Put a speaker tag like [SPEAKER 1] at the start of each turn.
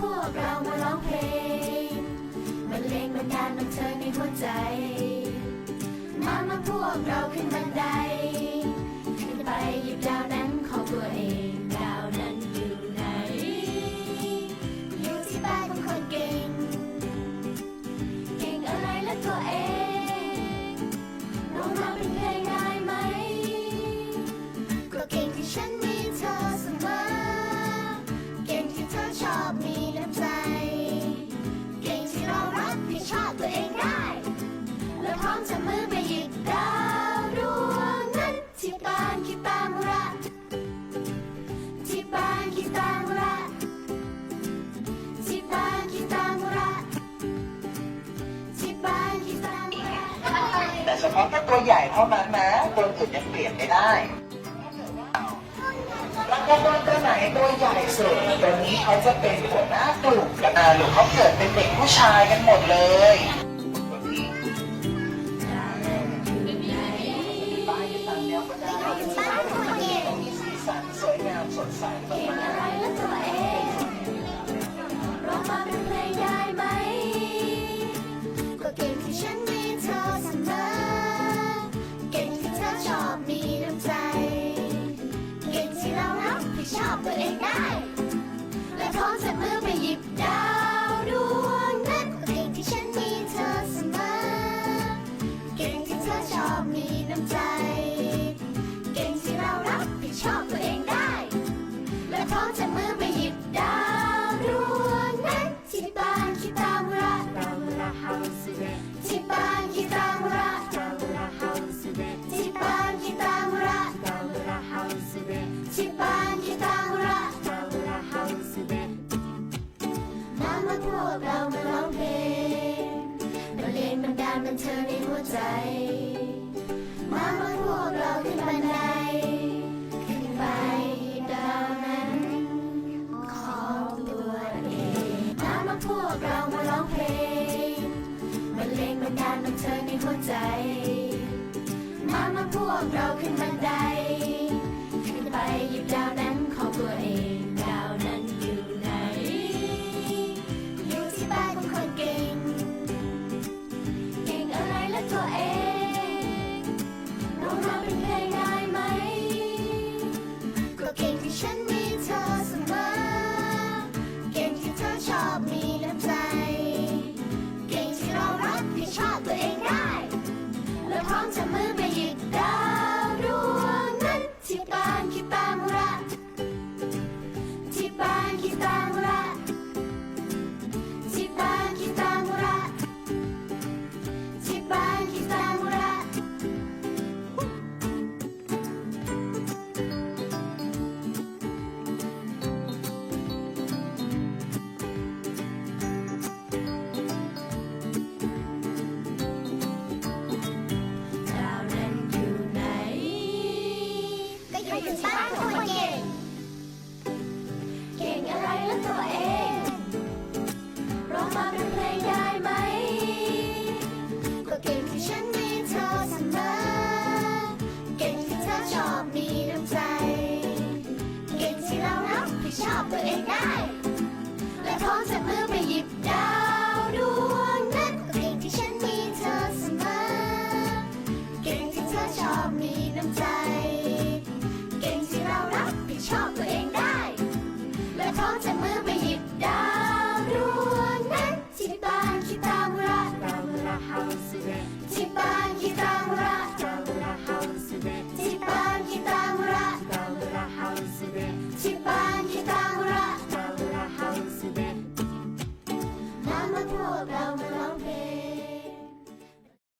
[SPEAKER 1] พวกเรามาร้องเพลงบรรเลงบรรดาลบันเธอในหัวใจ มามาพวกเราขึ้นบันได ขึ้นไปหยิบดาวนั้นของตัวเอง ฉพาะ
[SPEAKER 2] แค่ตัวใหญ่เท่านั้นนะ ตัวอื่นยังเปลี่ยนไม่ได้แล้วก็ตัวตัวไหนตัวใหญ่สุดตัวนี้เขาจะเป็นหัวหน้ากลุ่มกันนะหรือเขาเกิดเป็นเด็กผู้ชายกันหมดเลยตัวนี้ป้ายตามแนวก็ได้มีสีสันสวยงามสดใส
[SPEAKER 1] ชอบตัวเองได้ และพร้อมจะมือไปหยิบดาวดวงนั้นเก่งที่ฉันมีเธอเสมอ เก่งที่เธอชอบมีน้ำใจ มันเธอในหัวใจ มามาพวกเราขึ้นบันได ขึ้นไปดาวนั้นของตัวเองมามาพวกเรามาร้องเพลงบรรเลงบรรดาลบันเธอในหัวใจ ชอบตัวเองได้ และพร้อมจะมือไปหยิบดาวดวงนั้นก็เก่งที่ฉันมีเธอเสมอ เก่งที่เธอชอบมีน้ำใจ เก่งที่เรารับผิดชอบตัวเองได้ และพร้อมจะมือไปหยิบดาวดวงนั้นที่บ้านคิตามุระที่บ้าน